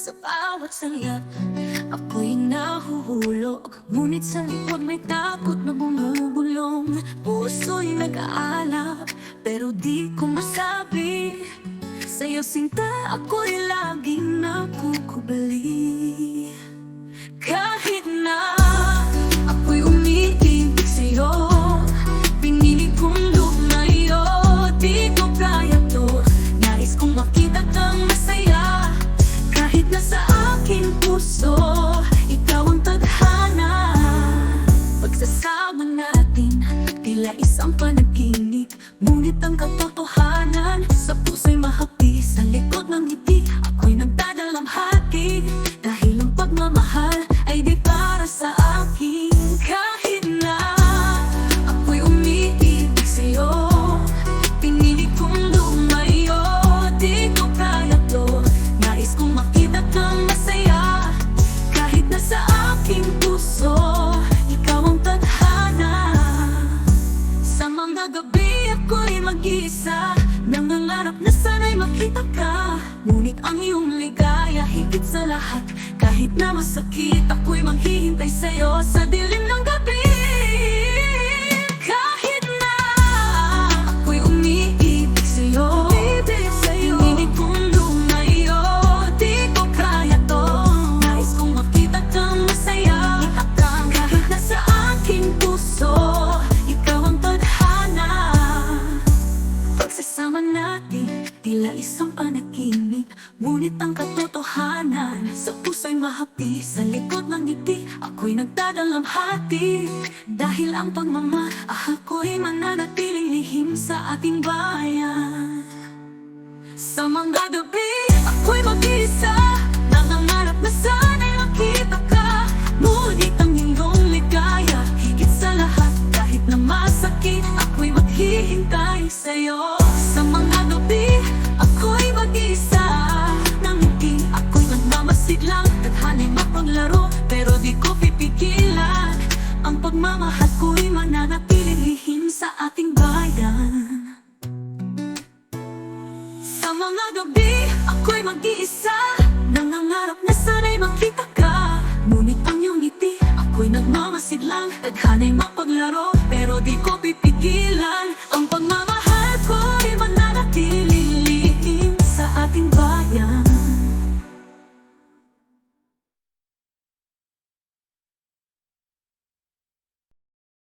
Sa bawat salat Ako'y nahuhulog. Ngunit sa likod may takot na bumubulong. Puso'y nag-aalap Pero di ko masabi. Sa'yo sinta ako'y laging nakukubali Tila isang panaginip Ngunit ang katotohanan Sa puso'y mahapi mag-isa Nangangarap na sana'y makita ka. Ngunit ang iyong ligaya higit sa lahat. Kahit na masakit ako'y maghihintay sa'yo Sa dilim ng gabi tila isang panaginip. Ngunit ang katotohanan Sa puso'y mahapi Sa likod ng ngiti Ako'y nagdadalamhati. Dahil ang pagmamahal ko'y mananatiling lihim sa ating bayan. Sa mga gabi, ako'y mag-isa Nangangarap na sana'y makita ka. Ngunit ang iyong ligaya Higit sa lahat. Kahit na masakit Ako'y maghihintay sa'yo pagmamahal ko'y mananatiling lihim sa ating bayan. Sa mga gabi, ako'y mag-iisa. Nangangarap na sana'y makita ka. Ngunit ang iyong ngiti, ako'y nagmamasid lang. Tadhana'y mapaglaro, pero di ko pipi